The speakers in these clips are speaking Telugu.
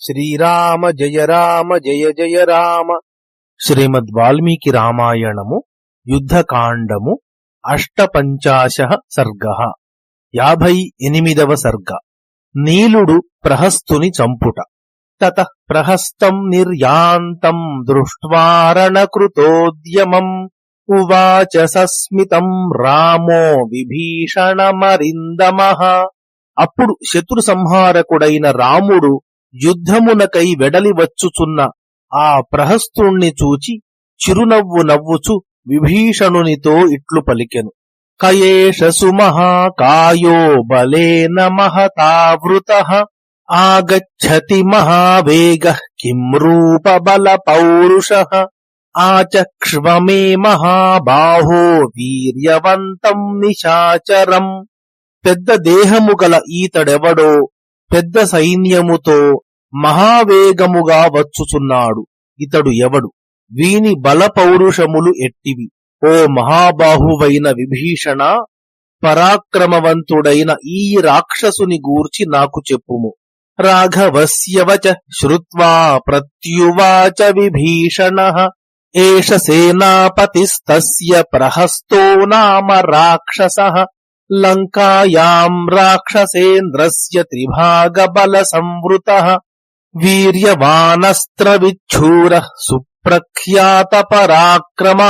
శ్రీరామ జయ రామ జయ జయ రామ. శ్రీమద్ వాల్మీకి రామాయణము యుద్ధకాండము అష్టపంచాశ సర్గ. యాభై ఎనిమిదవ సర్గ. నీలుడు ప్రహస్తుని చంపుట. తత ప్రహస్తం నిర్యాంతం దృష్ట్వారణకృతోద్యమం. ఉవాచ సస్మితం రామో విభీషణమరిందమ. అప్పుడు శత్రు సంహారకుడైన రాముడు యుద్ధమునకై వెడలి వచ్చుచున్న ఆ ప్రహస్తుణ్ణి చూచి చిరునవ్వు నవ్వుచు విభీషణునితో ఇట్లు పలికెను. కయేష సుమహాకాయో బలేన మహతావృత ఆగచ్చతి మహావేగ కిం రూప బల పౌరుష ఆచక్ష్వమే మహాబాహో వీర్యవంతం నిశాచరం. పెద్ద దేహము గల ఈతడెవడో పెద్ద సైన్యముతో మహావేగముగా వచ్చుచున్నాడు. ఇతడు ఎవడు? వీని బలపౌరుషములు ఎట్టివి? ఓ మహాబాహువైన విభీషణ పరాక్రమవంతుడైన ఈ రాక్షసుని గూర్చి నాకు చెప్పుము. రాఘవస్యవచ శ్రుత్వా ప్రత్యువాచ విభీషణ ఏష సేనాపతిస్తస్య ప్రహస్తో నామ రాక్షస. లంకాయాం రాక్షసేంద్రస్య త్రిభాగబల సంవృత వీర్యవానస్త్ర సుప్రఖ్యాత పరాక్రమ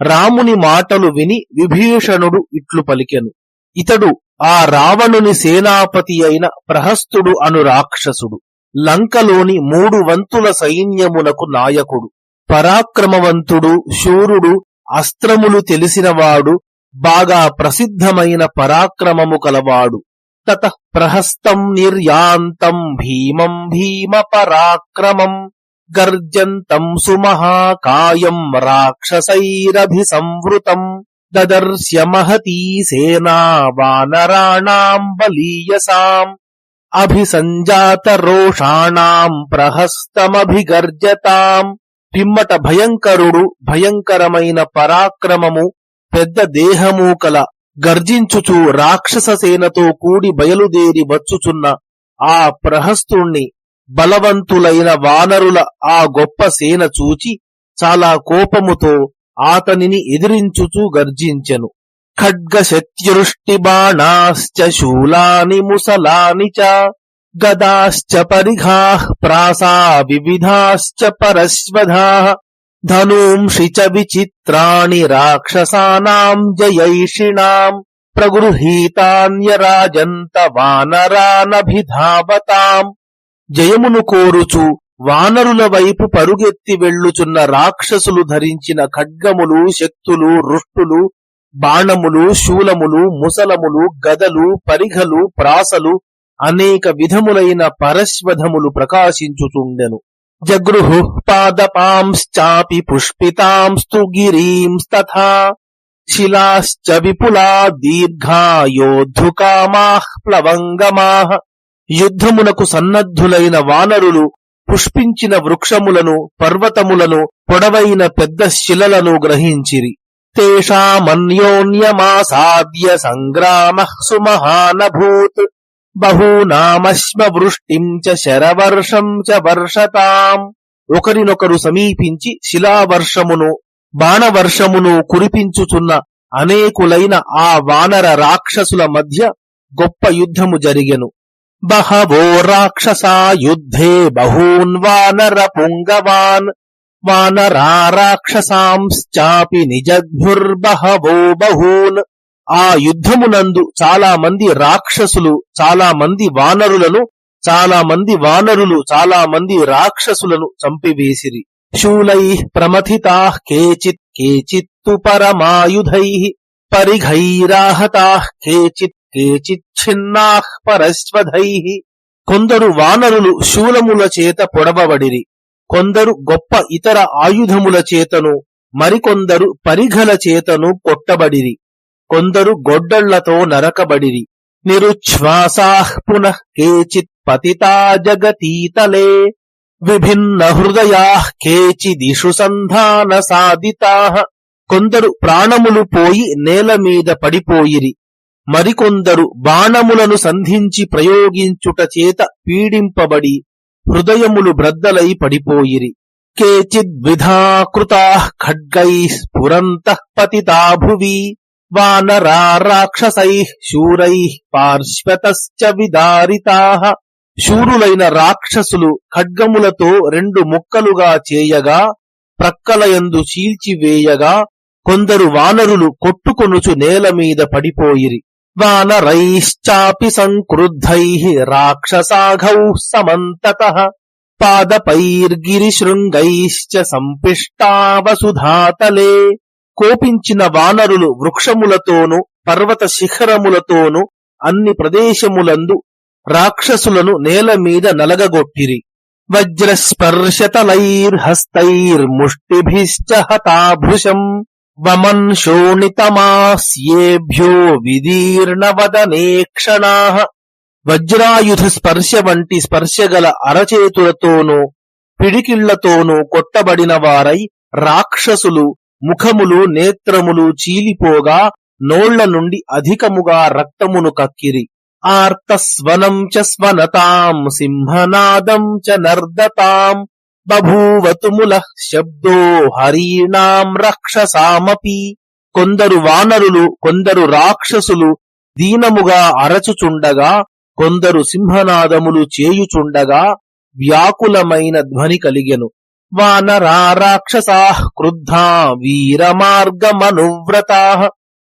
రాముని మాటలు విని విభీషణుడు ఇట్లు పలికెను ఇతడు ఆ రావణుని సేనాపతి అయిన ప్రహస్తుడు అను రాక్షసుడు లంకలోని మూడు వంతుల సైన్యమునకు నాయకుడు పరాక్రమవంతుడు శూరుడు అస్త్రములు తెలిసినవాడు బాగా ప్రసిద్ధమైన పరాక్రమము కలవాడు. తత ప్రహస్తం నిర్యాంతం భీమం భీమ పరాక్రమం గర్జంతం సుమహాకాయం రాక్షసైరభి సంవృతం దదర్శ్య మహతీ సేనా వానరాణాం బలీయసాం అభిసంజాత రోషాణాం ప్రహస్తమభిగర్జతాం. పిమ్మట భయంకరుడు భయంకరమైన పరాక్రమము పెద్ద దేహము కల గర్జించుచు రాక్షస సేనతో కూడి బయలుదేరి వచ్చుచున్న ఆ ప్రహస్తుణ్ణి బలవంతులైన వానరుల ఆ గొప్ప సేన చూచి చాలా కోపముతో ఆతనిని ఎదిరించుచు గర్జించెను. ఖడ్గ శత్యుష్టి బాణాశ్చ శూలాని ముసలాని చ గదాశ్చ పరిఘా ప్రాసా వివిధాశ్చ పరశ్వధా ధనూంషి చ విచిత్రాణి రాక్షసానాం జయైషిణాం ప్రగృహీతాన్యరాజంత వానరానభిధావతాం జయమును కోరుచు వానరుల వైపు పరుగెత్తి వెళ్ళుచున్న రాక్షసులు ధరించిన ఖడ్గములు శక్తులు రుష్టులు బాణములు శూలములు ముసలములు గదలు పరిఘలు ప్రాసలు అనేక విధములైన పరశ్వధములు ప్రకాశించుచుండెను. జగృహు పాదపాంశ్చాపి పుష్పితాంస్తు గిరీంస్తథా శిలాశ్చ విపులా దీర్ఘా యోద్ధుకామాః ప్లవంగమాః. యుద్ధమునకు సన్నద్ధులైన వానరులు పుష్పించిన వృక్షములను పర్వతములను పొడవైన పెద్ద శిలలను గ్రహించిరి. తేషామన్యోన్యమాసాద్య సంగ్రామ సుమహానభూత్. బహూనామశ్మ వృష్టిం చ శరవర్షం చ వర్షతాం. ఒకరినొకరు సమీపించి శిలావర్షమును బాణవర్షమును కురిపించుచున్న అనేకులైన ఆ వానర రాక్షసుల మధ్య గొప్ప యుద్ధము జరిగెను. బహవో రాక్షసా యుద్ధే బహూన్ వానర పుంగవాన్. వానరా రాక్షసాంశ్చాపి నిజద్భుర్బహవో బహూన్. ఆ యుద్ధమునందు చాలా మంది రాక్షసులు చాలా మంది వానరులను చాలా మంది వానరులు చాలా మంది రాక్షసులను చంపివేసిరి. శూలై ప్రమథితా కేచిత్ కేచిత్తు పరమాయుధై పరిఘైరాహతా కేచిత్ కేచిచ్చిన్నా పరస్వధై. కొందరు వానరులు శూలముల చేత పొడవబడిరి. కొందరు గొప్ప ఇతర ఆయుధముల చేతను మరికొందరు పరిఘల చేతను కొట్టబడిరి. కొందరు గొడ్డళ్ళతో నరకబడిరి. నిరుచ్ఛ్వాసాః పునః కేచిత్ పతితా జగతీతలే. విభిన్న హృదయా కేచిదిషు సంధాన సాధితా. కొందరు ప్రాణములు పోయి నేల మీద పడిపోయిరి. మరికొందరు బాణములను సంధించి ప్రయోగించుట చేత పీడింపబడి హృదయములు బ్రద్దలై పడిపోయిరి. కేచిద్విధా కృతా ఖడ్గై స్ఫురంత పతితా భువి వానరా రాక్షసై శూరై పార్శ్వతశ్చ విదారితా. శూరులైన రాక్షసులు ఖడ్గములతో రెండు ముక్కలుగా చేయగా ప్రక్కలయందు చీల్చివేయగా కొందరు వానరులు కొట్టుకొనుచు నేల మీద పడిపోయిరి. వానరైశ్చాపి సంక్రుద్ధై రాక్షసాఘౌ సమంతత. పాదపైర్గిరిశృంగైశ్చ సంపిష్టావసుధాతలే. కోపించిన వానరులు వృక్షములతోనూ పర్వత శిఖరములతోనూ అన్ని ప్రదేశములందు రాక్షసులను నేల మీద నలగగొట్టిరి. వజ్రస్పర్శతలైర్హస్తైర్ముష్టిభిశ్చ హతాభృశం వమన్ శోణితమాస్యేభ్యో విదీర్ణవదనేక్షణా. వజ్రాయుధ స్పర్శ వంటి స్పర్శగల అరచేతులతోనూ పిడికిళ్ళతోనూ కొట్టబడిన వారై రాక్షసులు ముఖములు నేత్రములు చీలిపోగా నోళ్ళ నుండి అధికముగా రక్తమును కక్కిరి. ఆర్తస్వనం చ స్వనతాం సింహనాదం చ నర్దతాం బభూవతుముల శబ్దో హరీణాం రక్షసామపి. కొందరు వానరులు కొందరు రాక్షసులు దీనముగా అరచుచుండగా కొందరు సింహనాదములు చేయుచుండగా వ్యాకులమైన ధ్వని కలిగెను. వానరా రాక్షసా క్రుద్ధా వీరమార్గమనువ్రతా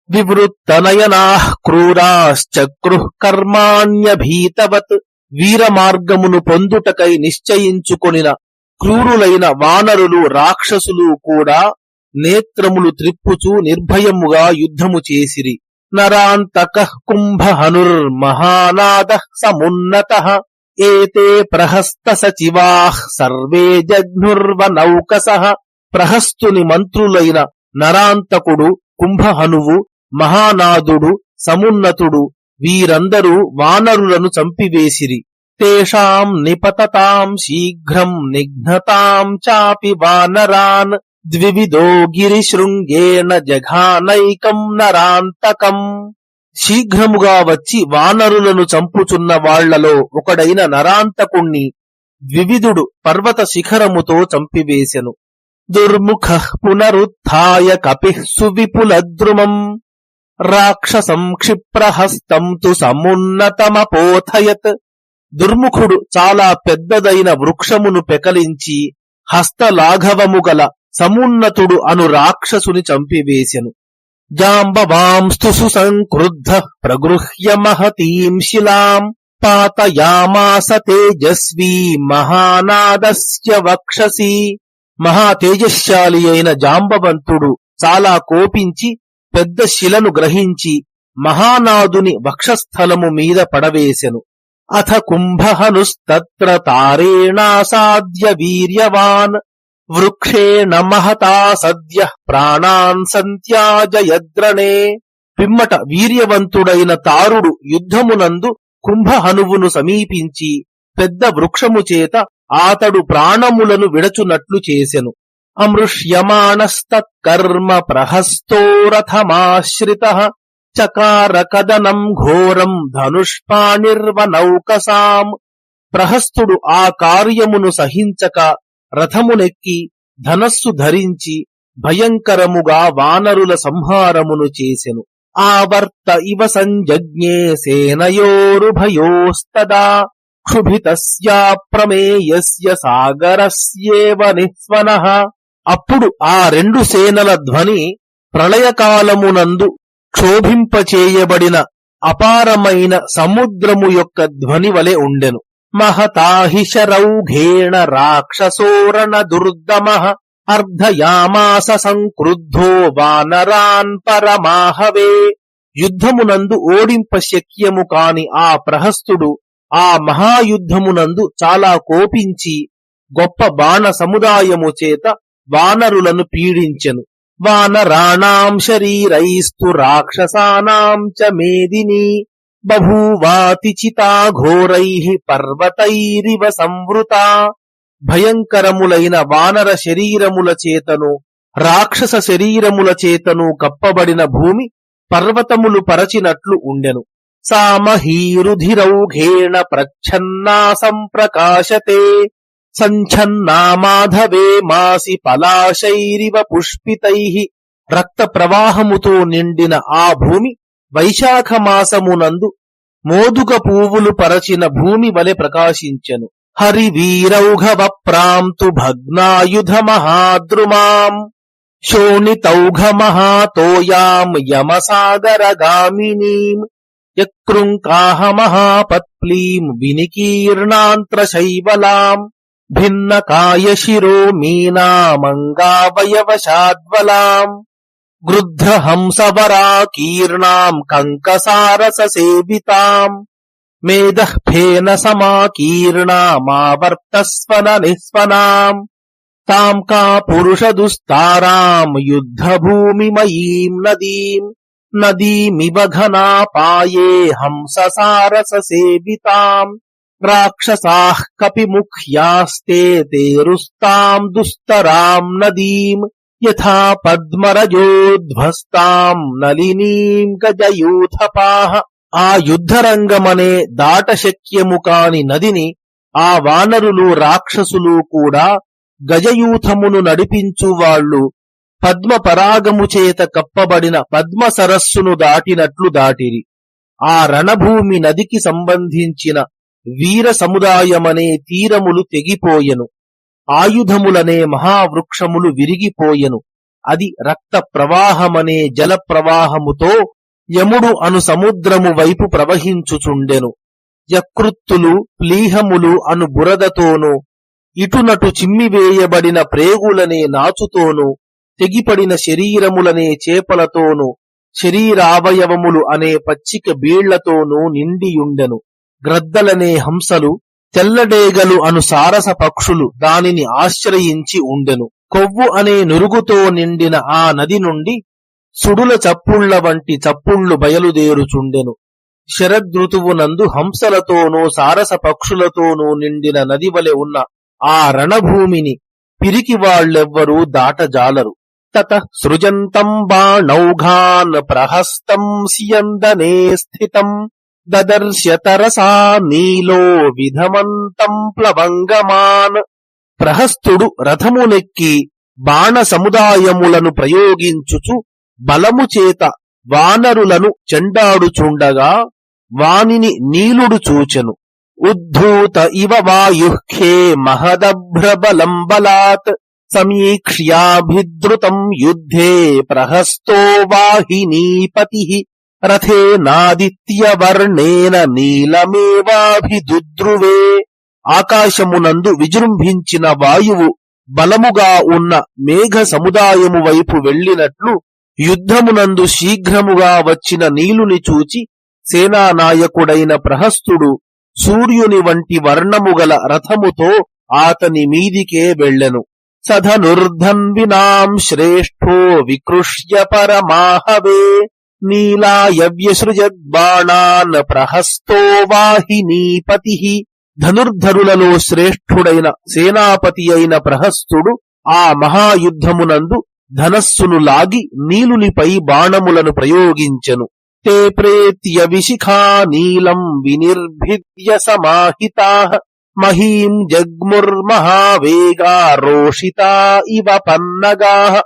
వివృత్తనయనా క్రూరాశ్చక్రు కర్మాణ్యభీతవత్ వీరమార్గమును పొందుటకై నిశ్చయించుకొనిన క్రూరులైన వానరులు రాక్షసులు కూడా నేత్రములు త్రిప్పుచూ నిర్భయముగా యుద్ధము చేసిరి. నరాంతక కుంభహనుర్మహానాద సమున్నత ఏతే ప్రహస్త సచివాః సర్వే జఘ్నుర్వనౌకస ప్రహస్తుని మంత్రులైన నరాంతకుడు కుంభహనువు మహానాదుడు సమున్నతుడు వీరందరూ వానరులను చంపివేసిరి తేషాం నిపతతాం శీఘ్రం నిఘ్నతాం చాపి వానరాన్ ద్వివిదో గిరిశృంగేణ జఘానైకం నరాంతకం శీఘ్రముగా వచ్చి వానరులను చంపుచున్న వాళ్ళలో ఒకడైన నరాంతకుణ్ణి ద్వివిధుడు పర్వత శిఖరముతో చంపివేశెను దుర్ముఖ పునరుత్య కపి సువిపులద్రుమం. రాక్షసం క్షిప్రహస్తం తు సమున్నతమపోథయత్. దుర్ముఖుడు చాలా పెద్దదైన వృక్షమును పెకలించి హస్తలాఘవము గల సమున్నతుడు అను రాక్షసుని చంపివేశెను జాంబవాంస్తు సుసంక్రుద్ధ ప్రగృహ్య మహతీం శిలాం పాతయామాస తేజస్వీ మహానాదస్య వక్షసి మహా తేజశాలి అయిన జాంబవంతుడు చాలా కోపించి పెద్ద శిలను గ్రహించి మహానాదుని వక్షస్థలము మీద పడవేశెను అథ కుంభహనుస్తత్ర తారేణాసాద్య వీర్యవాన్ వృక్షేణ మహతా సద్య ప్రాణాన్ సంత్యాజయద్రణే. పిమ్మట వీర్యవంతుడైన తారుడు యుద్ధమునందు కుంభహనువును సమీపించి పెద్ద వృక్షము చేత ఆతడు ప్రాణములను విడచునట్లు చేసెను. అమృష్యమాణస్తత్కర్మ ప్రహస్తోరథమాశ్రిత చకార కదనం ఘోరం ధనుష్పాణిర్వనౌకసాం. ప్రహస్తుడు ఆ కార్యమును సహించక రథమునెక్కి ధనస్సు ధరించి భయంకరముగా వానరుల సంహారమును చేసెను. ఆవర్త ఇవ సంజజ్ఞే సేనయోరుభయోస్తదా క్షుభితస్యాప్రమేయస్య సాగరస్యేవ నిస్వన. అప్పుడు ఆ రెండు సేనల ధ్వని ప్రళయకాలమునందు క్షోభింపచేయబడిన అపారమైన సముద్రము యొక్క ధ్వని వలె ఉండెను. మహతాహిశరౌఘేణ రాక్షసోరణ దుర్దమ అర్ధయామాస సంక్రుద్ధో వానరాన్ పరమాహవే. యుద్ధమునందు ఓడింప శక్యము కాని ఆ ప్రహస్తుడు ఆ మహాయుద్ధమునందు చాలా కోపించి గొప్ప బాణ సముదాయము చేత వానరులను పీడించెను. వానరాణాం శరీరైస్తు రాక్షసానాం చ మేదిని బభూవాతిచితా ఘోరై పర్వతైరివ సంవృత. భయంకరములైన వానర శరీరముల చేతను రాక్షస శరీరముల చేతను కప్పబడిన భూమి పర్వతములు పరచినట్లు ఉండెను. సామహీరుధిరౌఘేణ ప్రచ్ఛన్నా సంప్రకాశతే సంఛన్నా మాధవే మాసి పలాశైరివ పుష్పితై. రక్త ప్రవాహముతో నిండిన ఆ భూమి వైశాఖ మాసమునందు మోదుగ పువ్వులు పరచిన భూమి వలె ప్రకాశించెను. హరివీరౌఘవ ప్రాంతు భగ్నాయుధ మహాద్రుమాం. శోణితౌఘ మహాతోయాం యమసాగర గామినీం. యకృంకాహ మహాపత్ప్లీం వినికీర్ణాంత్రశైవలాం భిన్నకాయశిరో మీనామంగావయవశాద్వలాం గృధ్రహంసవరాకీర్ణాం కంకసారససేవితాం. మేధః ఫేన సమాకీర్ణామావర్తస్వన నిస్వనాం. తాం కా పురుషదుస్తారాం యుద్ధభూమిమయీం నదీం. నదీమివ ఘనాపాయే హంససారససేవితాం. రాక్షసాః కపిముఖ్యాస్తే తేరుస్తాం దుస్తరాం నదీం. యథా పద్మరజోధ్వస్తాం నలినీం గజయూథపాహ ఆ యుద్ధరంగమనే దాటశక్యము కాని నదిని ఆ వానరులు రాక్షసులు కూడా గజయూథమును నడిపించువాళ్ళు పద్మ పరాగము చేత కప్పబడిన పద్మ సరస్సును దాటినట్లు దాటిరి. ఆ రణభూమి నదికి సంబంధించిన వీర సముదాయమనే తీరములు తెగిపోయెను. ఆయుధములనే మహావృక్షములు విరిగిపోయెను. అది రక్త ప్రవాహమనే జల ప్రవాహముతో యముడు అను సముద్రము వైపు ప్రవహించుచుండెను. యకృత్తులు ప్లీహములు అను బురదతోనూ ఇటునటు చిమ్మివేయబడిన ప్రేగులనే నాచుతోనూ తెగిపడిన శరీరములనే చేపలతోనూ శరీరావయవములు అనే పచ్చిక బీళ్ళతోనూ నిండియుండెను. గ్రద్దలనే హంసలు తెల్లడేగలు అను సారస పక్షులు దానిని ఆశ్రయించి ఉండెను. కొవ్వు అనే నురుగుతో నిండిన ఆ నది నుండి సుడుల చప్పుళ్ళ వంటి చప్పుళ్ళు బయలుదేరుచుండెను. శరదృతువునందు హంసలతోనూ సారస పక్షులతోనూ నిండిన నది వలె ఉన్న ఆ రణభూమిని పిరికి వాళ్ళెవ్వరూ దాటజాలరు. తత సృజంతం బాణౌఘాన్ ప్రహస్తం సియందనే స్థితం. దదర్శ్యతరసా నీలో విధమంతం ప్లవంగమాన్. ప్రహస్తుడు రథమునెక్కి బాణ సముదాయములను ప్రయోగించుచు బలము చేత వానరులను చెండాడుచుండగా వానిని నీలుడు చూచెను. ఉద్ధూత ఇవ వాయుఃఖే మహదభ్రబలం బలాత్ సమీక్ష్యాభిద్రుతం యుద్ధే ప్రహస్తో వాహినీపతి రథేనాదిత్యవర్ణేన నీలమేవాభిదుద్రువే. ఆకాశమునందు విజృంభించిన వాయువు బలముగా ఉన్న మేఘ సముదాయము వైపు వెళ్ళినట్లు యుద్ధమునందు శీఘ్రముగా వచ్చిన నీలుని చూచి సేనానాయకుడైన ప్రహస్తుడు సూర్యుని వంటి వర్ణముగల రథముతో ఆతని మీదికే వెళ్ళెను. సధనుర్ధన్వినాం శ్రేష్ఠో వికృష్య పరమాహవే. నీలాయవ్యసృజద్బాణాన్ ప్రహస్తో వాహినీపతి ధనుర్ధరులలో శ్రేష్ఠుడైన సేనాపతి అయిన ప్రహస్తుడు ఆ మహాయుద్ధమునందు ధనస్సును లాగి నీలునిపై బాణములను ప్రయోగించెను. తే ప్రేత్య విశిఖా నీలం వినిర్భిద్య సమాహితా. మహీం జగ్ముర్మహావేగా రోషితా ఇవ పన్నగా.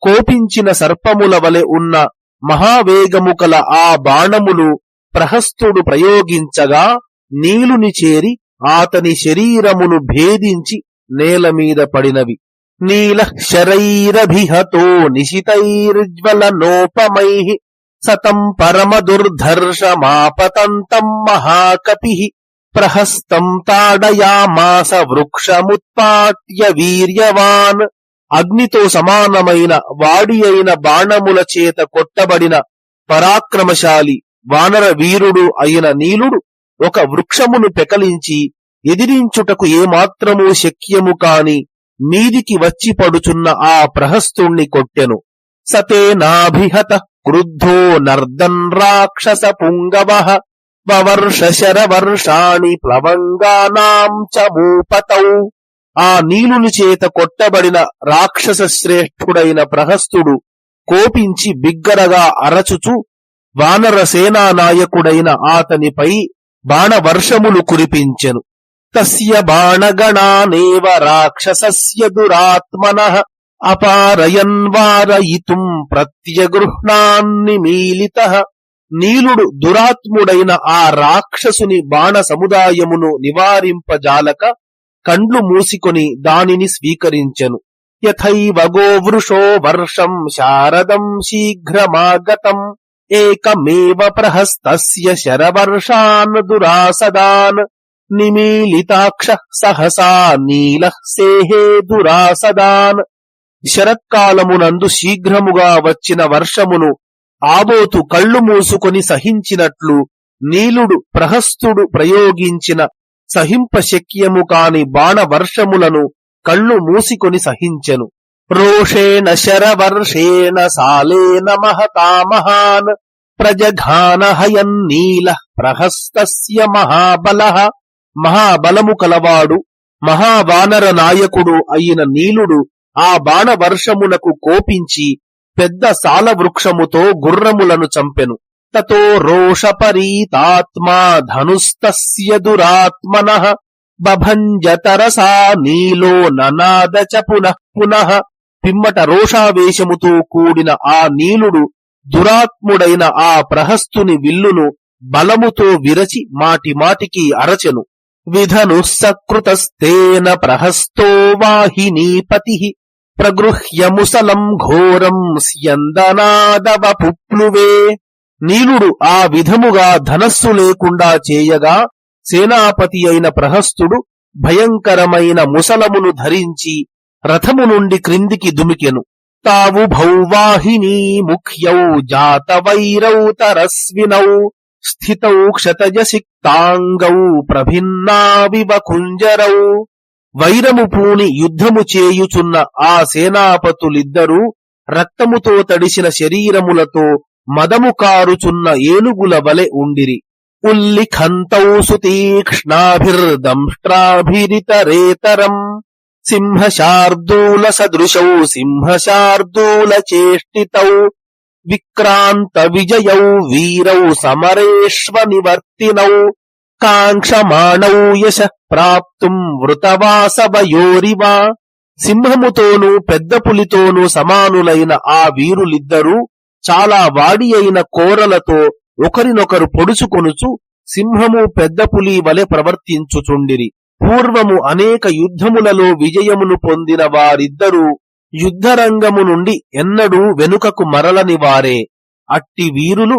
కోపించిన సర్పముల వలె ఉన్న మహావేగము కల ఆ బాణములు ప్రహస్తుడు ప్రయోగించగా నీలుని చేరి ఆతని శరీరమును భేదించి నేలమీద పడినవి. నీల శరైరభిహతో నిశితైర్జ్వల నోపమై సతం పరమ దుర్ధర్షమాపతంతం మహాకపి ప్రహస్తం తాడయామాస వృక్షముత్పాట్య వీర్యవాన్ అగ్నితో సమానమైన వాడి అయిన బాణముల చేత కొట్టబడిన పరాక్రమశాలి వానర వీరుడు అయిన నీలుడు ఒక వృక్షమును పెకలించి ఎదిరించుటకు ఏమాత్రము శక్యము కాని మీదికి వచ్చి పడుచున్న ఆ ప్రహస్తుణ్ణి కొట్టెను. సతేనాభిహత క్రుద్ధో నర్దన్ రాక్షస పుంగవ వవర్ష శరవర్షాణి ప్లవంగానాం చ మూపతౌ ఆ నీలుని చేత కొట్టబడిన రాక్షస శ్రేష్ఠుడైన ప్రహస్తుడు కోపించి బిగ్గరగా అరచుచు వానర సేనా నాయకుడైన ఆతనిపై బాణవర్షములు కురిపించెను. తస్య బాణగణానేవ రాక్షసస్య దురాత్మన అపారయన్ వారయితుం ప్రత్యగృహ్ణాన్ని మీలిత. నీలుడు దురాత్ముడైన ఆ రాక్షసుని బాణ సముదాయమును నివారింపజాలక కండ్లు మూసికొని దానిని స్వీకరించెను. యథైవ గోవృషో వర్షం శారదం శీఘ్రమాగతం. ఏకమేవ ప్రహస్తస్య శరవర్షాన్ దురాసదాన్. నిమీలితాక్ష సహసా నీల సేహే దురాసదాన్. శరత్కాలమునందు శీఘ్రముగా వచ్చిన వర్షమును ఆబోతు కళ్ళు మూసుకొని సహించినట్లు నీలుడు ప్రహస్తుడు ప్రయోగించిన సహింపశక్యము కాని బాణవర్షములను కళ్ళు మూసికొని సహించెను. రోషేణ శరవర్షేణ సాలేన మహతామహాన్ ప్రజఘాన హయన్నీల ప్రహస్తస్య మహాబల. మహాబలము కలవాడు మహావానర నాయకుడు అయిన నీలుడు ఆ బాణవర్షమునకు కోపించి పెద్ద సాలవృక్షముతో గుర్రములను చంపెను. తతో రోషపరీతాత్మా ధనుస్తస్య దురాత్మన బభంజతరసా నీలో ననాద చ పునః పునః పిమ్మట రోషావేశముతో కూడిన ఆ నీలుడు దురాత్ముడైన ఆ ప్రహస్తుని విల్లును బలముతో విరచి మాటిమాటికి అరచెను. విధను సకృతస్తేన ప్రహస్తో వాహినీపతి ప్రగృహ్యముసలం ఘోరం స్యందనాదవ పుప్లువే నీలుడు ఆ విధముగా ధనస్సు లేకుండా చేయగా సేనాపతి అయిన ప్రహస్తుడు భయంకరమైన ముసలమును ధరించి రథము నుండి క్రిందికి దుమికెను. తావు భౌవాహినీ ముఖ్యౌ జాత వైరౌ తరస్వినౌ స్థితౌ క్షతజసిక్తాంగౌ ప్రభిన్నావివ కుంజరౌ. వైరము పూని యుద్ధము చేయుచున్న ఆ సేనాపతులిద్దరూ రక్తముతో తడిసిన శరీరములతో మదము కారుచున్న ఏనుగుల వలె ఉండిరి. ఉల్లిఖంతౌ సుతీక్ష్ణాభిర్దంష్ట్రాభిరితరేతరం సింహశార్దూల సదృశౌ సింహశార్దూల చేష్టితౌ విక్రాంత విజయౌ వీరౌ సమరేష్వ నివర్తినౌ కాంక్షమాణౌ యశ ప్రాప్తుం వృతవాసవయోరివా. సింహముతోనూ పెద్ద పులితోనూ సమానులైన ఆ వీరులిద్దరూ చాలా వాడి అయిన కోరలతో ఒకరినొకరు పొడుచుకొనుచు సింహము పెద్ద పులి వలె ప్రవర్తించుచుండిరి. పూర్వము అనేక యుద్ధములలో విజయమును పొందిన వారిద్దరూ యుద్ధరంగము నుండి ఎన్నడూ వెనుకకు మరలని వారే. అట్టి వీరులు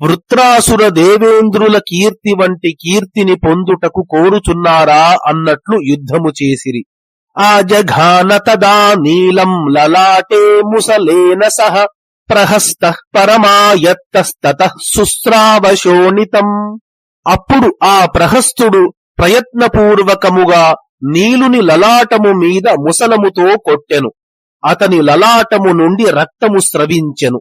వృత్రాసుర దేవేంద్రుల కీర్తి వంటి కీర్తిని పొందుటకు కోరుచున్నారా అన్నట్లు యుద్ధము చేసిరి. ఆ జఘాన తదా నీలం లలాటే ముసలేన సహ ప్రహస్త పరమాయత్తస్తత సుస్రావశోణితం అప్పుడు ఆ ప్రహస్తుడు ప్రయత్నపూర్వకముగా నీలుని లలాటము మీద ముసలముతో కొట్టెను. అతని లలాటము నుండి రక్తము స్రవించెను.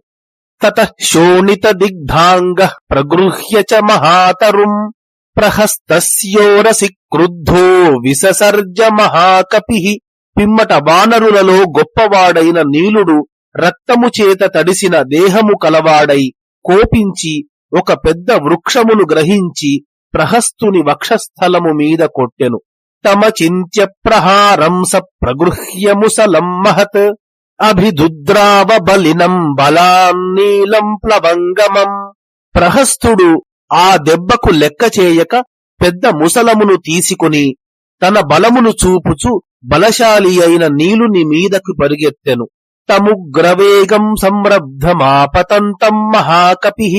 తత శోణిత దిగ్ధాంగ ప్రగృహ్య చ మహాతరుం. ప్రహస్తస్యోరసి క్రుద్ధో విససర్జ మహాకపి. పిమ్మట వానరులలో గొప్పవాడైన నీలుడు రక్తము చేత తడిసిన దేహము కలవాడై కోపించి ఒక పెద్ద వృక్షమును గ్రహించి ప్రహస్తుని వక్షస్థలము మీద కొట్టెను. తమ చింత్య ప్రహారం స ప్రగృహ్య ముసలం మహత్. అభిదుద్రావ బలినం బలాన్నీలం ప్లవంగమం. ప్రహస్తుడు ఆ దెబ్బకు లెక్క చేయక పెద్ద ముసలమును తీసుకుని తన బలమును చూపుచు బలశాలి అయిన నీలుని మీదకు పరిగెత్తెను. తముగ్రవేగం సంరబ్ధమాపతంతం మహాకపి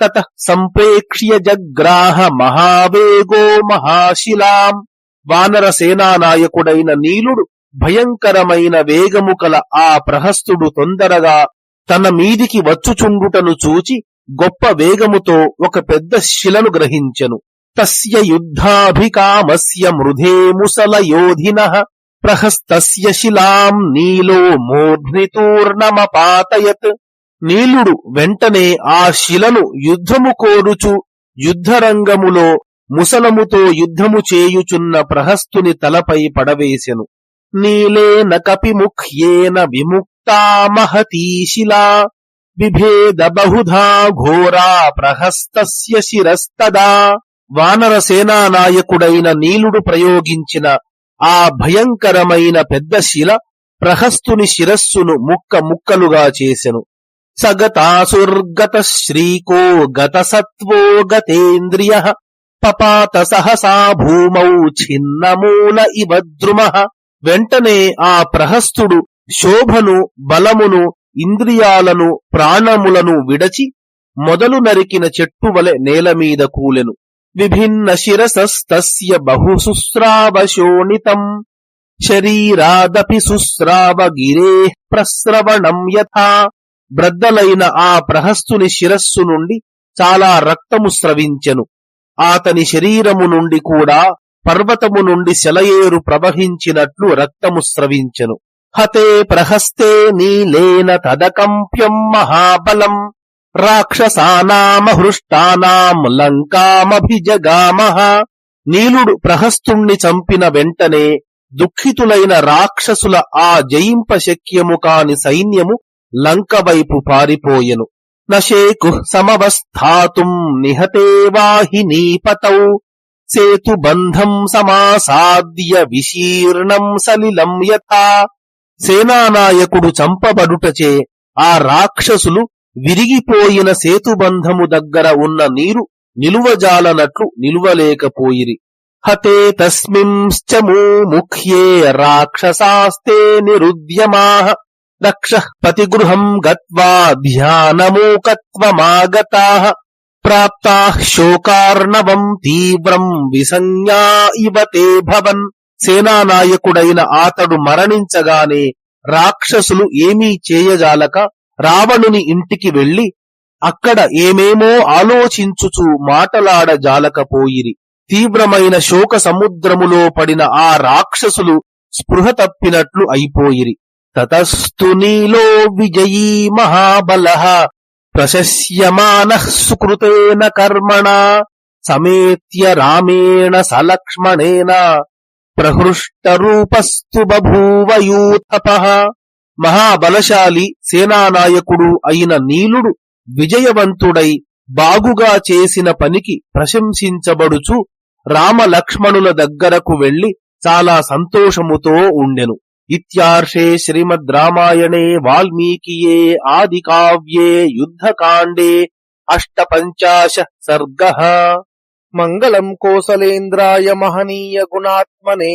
తత సంప్రేక్ష్య జగ్రాహ మహావేగో మహాశిలాం. వానరసేనానాయకుడైన నీలుడు భయంకరమైన వేగము కల ఆ ప్రహస్తుడు తొందరగా తన మీదికి వచ్చుచుండుటను చూచి గొప్ప వేగముతో ఒక పెద్ద శిలను గ్రహించెను. తస్య యుద్ధాభికామస్య మృధే ముసలయోధినః ప్రహస్తస్య శిలాం నీలో మూర్ధ్నితూర్ణమపాతయత్. నీలుడు వెంటనే ఆ శిలను యుద్ధము కోరుచు యుద్ధరంగములో ముసలముతో యుద్ధము చేయుచున్న ప్రహస్తుని తలపై పడవేసెను. నీలేన కపిముఖ్యేన విముక్తా మహతీ శిలా. బిభేద బహుధా ఘోరా ప్రహస్తస్య శిరస్తదా. వానర సేనానాయకుడైన నీలుడు ప్రయోగించిన ఆ భయంకరమైన పెద్ద శిల ప్రహస్తుని శిరస్సును ముక్క ముక్కలుగా చేసెను. సగతాసుర్గత శ్రీకో గత సత్వో గతేంద్రియ పపాత సహసా భూమౌ ఛిన్నమూల ఇవ ద్రుమ. వెంటనే ఆ ప్రహస్తుడు శోభను బలమును ఇంద్రియాలను ప్రాణములను విడచి మొదలు నరికిన చెట్టు వలె నేలమీద కూలెను. విభిన్న శిరసస్తస్య బహుశుస్రావ శోణితం శరీరాదపి శుస్రావ గిరే ప్రస్రవణం యథా బ్రద్దలైన ఆ ప్రహస్తుని శిరస్సు నుండి చాలా రక్తము స్రవించెను। ఆతని శరీరము నుండి కూడా పర్వతము నుండి శలయేరు ప్రవహించినట్లు రక్తము స్రవించెను। హతే ప్రహస్తే నీలేన తదకంప్యం మహాబలం। రాక్షసానామహృష్టానాం లంకామభిజగామహ నీలుడు ప్రహస్తుణ్ణి చంపిన వెంటనే దుఃఖితులైన రాక్షసుల ఆ జయింపశక్యము కాని సైన్యము లంకవైపు పారిపోయెను. నశేకు సమవస్థాతుం నిహతే వాహినీపతౌ సేతుబంధం సమాసాద్య విశీర్ణం సలిలం యథా. సేనానాయకుడు చంపబడుటచే ఆ రాక్షసులు విరిగిపోయిన సేతుబంధము దగ్గర ఉన్న నీరు నిలువజాలనట్లు నిలువలేకపోయిరి. హతే తస్మింశ్చమూ ముఖ్యే రాక్షసాస్తే నిరుద్యమా. దక్ష పతిగృహం గత్వా ధ్యానమూకత్వమాగతా. ప్రాప్తా శోకార్ణవం తీవ్రం విసంజ్ఞా ఇవ తే భవన్. సేనానాయకుడైన ఆతడు మరణించగానే రాక్షసులు ఏమీ చేయజాలక రావణుని ఇంటికి వెళ్ళి అక్కడ ఏమేమో ఆలోచించుచు మాటలాడజాలకపోయిరి తీవ్రమైన శోక సముద్రములో పడిన ఆ రాక్షసులు స్పృహ తప్పినట్లు అయిపోయిరి. తతస్తు నీలో విజయీ మహాబల ప్రశస్యమాన సుకృతేన కర్మణ సమేత్య రామేణ సలక్ష్మణేన ప్రహృష్టరూపస్తు బభూవయూథప మహాబలశాలి సేనానాయకుడు అయిన నీలుడు విజయవంతుడై బాగుగా చేసిన పనికి ప్రశంసించబడుచు రామలక్ష్మణుల దగ్గరకు వెళ్ళి చాలా సంతోషముతో ఉండెను. ఇత్యార్షే శ్రీమద్ రామాయణే వాల్మీకియే ఆది కావ్యే యుద్ధకాండే అష్టపంచాశ సర్గ. మంగళం కోసలేంద్రాయ మహనీయ గుణాత్మనే